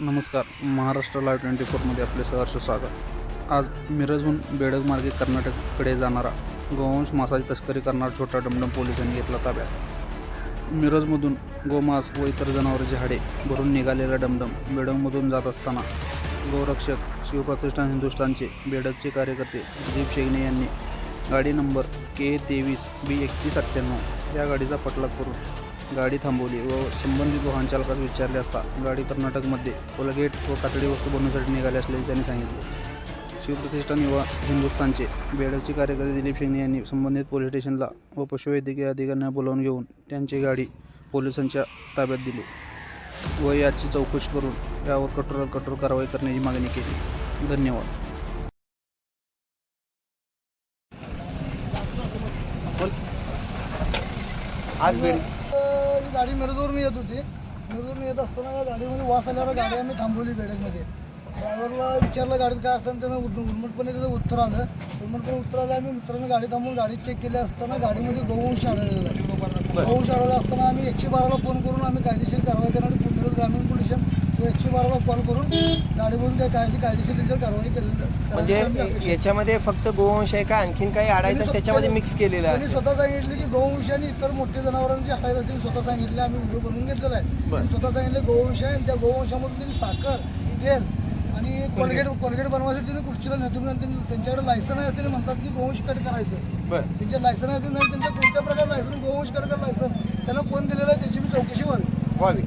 नमस्कार Maharashtra live twenty फोरमध्ये आपले सहर्ष स्वागत. आज मिरजहून बेडग मार्गे कर्नाटककडे जाणारा गोवंश मासाची तस्करी करणारा छोटा डमडम पोलिसांनी घेतला ताब्यात. मिरजमधून गोमांस व इतर जनावरांची हाडे भरून निघालेला डमडम बेडगमधून जात असताना गोरक्षक शिवप्रतिष्ठान हिंदुस्थानचे बेडगचे कार्यकर्ते दीप शेगणे यांनी गाडी नंबर के तेवीस बी एकतीस अठ्ठ्याण्णव या गाडीचा पटलाग करून गाडी थांबवली व संबंधित वाहन चालकास विचारले असता गाडी कर्नाटकमध्ये कोलगेट व कातडी वस्तू बनवण्यासाठी निघाली असल्याचे त्यांनी सांगितले. शिवप्रतिष्ठान युवा हिंदुस्थानचे बेडकचे कार्यकर्ते दिलीप शेगणे यांनी संबंधित पोलीस स्टेशनला व पशुवैद्यकीय अधिकाऱ्यांना बोलावून घेऊन त्यांची गाडी पोलिसांच्या ताब्यात दिली व याची चौकशी करून यावर कठोर कठोर कारवाई करण्याची मागणी केली. धन्यवाद. आज बेड ही गाडी मिरजवरून येत होती. मिरजवरून येत असताना या गाडीमध्ये वास आल्यावर गाडी आम्ही थांबवली बेडकमध्ये. ड्रायव्हरला विचारलं गाडीत काय असतं त्यानं उद- उर्मटपणे त्याचं उत्तर आलं. उर्मटपणे उत्तर आलं आम्ही मित्रांनी गाडी थांबून गाडी चेक केली असताना गाडीमध्ये गोवंश आढळलेला. आहे. गोवंश आढळला असताना आम्ही एकशे बाराला फोन करून आम्ही कायदेशीर कारवाई करणार मिरज ग्रामीण पोलीस तो एकशे बाराला कॉल करून गाडीमधून काही कायदे कायदेशीर त्यांच्यावर कारवाई केली. म्हणजे. याच्यामध्ये फक्त गोवंश आहे का? आणखीन काही आडायचं त्याच्यामध्ये मिक्स केलेलं आहे स्वतः सांगितले की गोवंश आणि इतर मोठे जनावरांची हाडायला त्यांनी स्वतः सांगितले. आम्ही व्हिडिओ बनवून घेतलेला आहे. त्यांनी स्वतः सांगितले गोवंश आहे आणि त्या गोवंशामधून त्यांनी साखर तेल आणि कोलगेट कोलगेट. बनवायसाठी त्यांनी कुर्चीला नेतून त्यांच्याकडे लायसन आहे त्यांनी म्हणतात की गोवंश कट करायचं. बरं. त्यांचे लायसन आहे ते नाही? त्यांच्या कोणत्या प्रकार लायसन गोवंश कट लायसन त्यांना कोण दिलेलं आहे त्याची मी चौकशी व्हावी. व्हावी.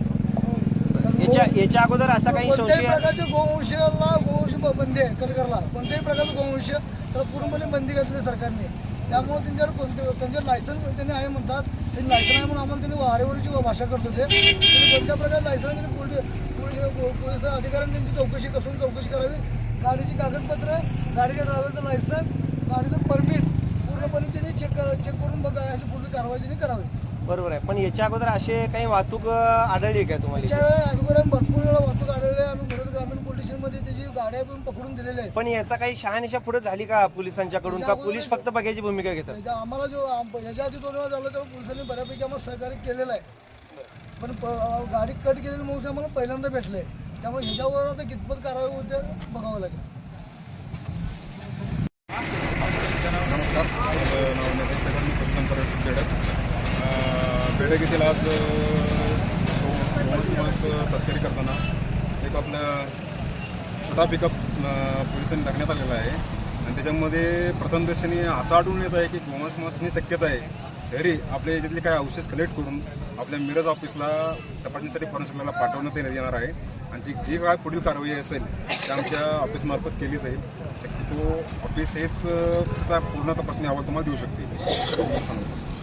याच्या याच्या अगोदर असा काही कोणत्याही संशय प्रकारच्या गोवंशाला गोवंश ब- बंदी आहे कटकरला कोणत्याही प्रकारचं गोवंश तर पूर्णपणे बंदी घातली आहे सरकारने. त्यामुळे त्यांच्यावर कोणते त्यांच्यावर लायसन त्यांनी आहे म्हणतात. त्यांनी लायसन आहे म्हणून आम्हाला त्यांनी वारेवरची भाषा करत होते. त्यांनी कोणत्या प्रकारे लायसन आहे त्यांनी पोलीस पोलीस पोलीस अधिकाऱ्यांनी त्यांची चौकशी कसून चौकशी करावी. गाडीची कागदपत्र गाडीच्या ड्रायव्हरचं लायसन गाडीचं परमिट पूर्णपणे त्यांनी चेक चेक करून बघा याची पुढील कारवाई त्यांनी करावी. बरोबर आहे. पण याच्या अगोदर असे काही वाहतूक आढळली आहे का तुम्हाला त्याच्या? अगोदर आम्ही भरपूर वेळा वाहतूक आढळले आम्ही मिरज ग्रामीण पोलीस स्टेशनमध्ये त्याची गाड्या पण पकडून दिलेल्या आहेत. पण याचा काही शहानिशा पुढे झाली का पोलिसांच्याकडून? का पोलीस फक्त बघायची भूमिका घेतात? त्याच्या आम्हाला जो आम- याच्या आधी दोन वेळा झालं तेव्हा पोलिसांनी बऱ्यापैकी आम्हाला सहकार्य केलेलं आहे. पण प- गाडी कट केलेली म्हणून आम्हाला पहिल्यांदा भेटले. त्यामुळे ह्याच्यावर आता कितपत कारवाई होते बघावं लागेल. बेडक येथील आज तस्करी करताना एक आपलं छोटा पिकअप पोलिसांनी टाकण्यात आलेला आहे. आणि त्याच्यामध्ये प्रथमदर्शनी असं आढळून येत आहे की गोमांस मासनी शक्यता आहे. तरी आपल्या याच्यातले काही अवशेष कलेक्ट करून आपल्या मिरज ऑफिसला तपासणीसाठी फॉरेन्सिकला पाठवण्यात येणार आहे. आणि ती जी काय पुढील कारवाई असेल ती आमच्या ऑफिसमार्फत केली जाईल. शक्यतो ऑफिस हेच पूर्ण तपासणी अहवाल तुम्हाला देऊ शकते. सांगतो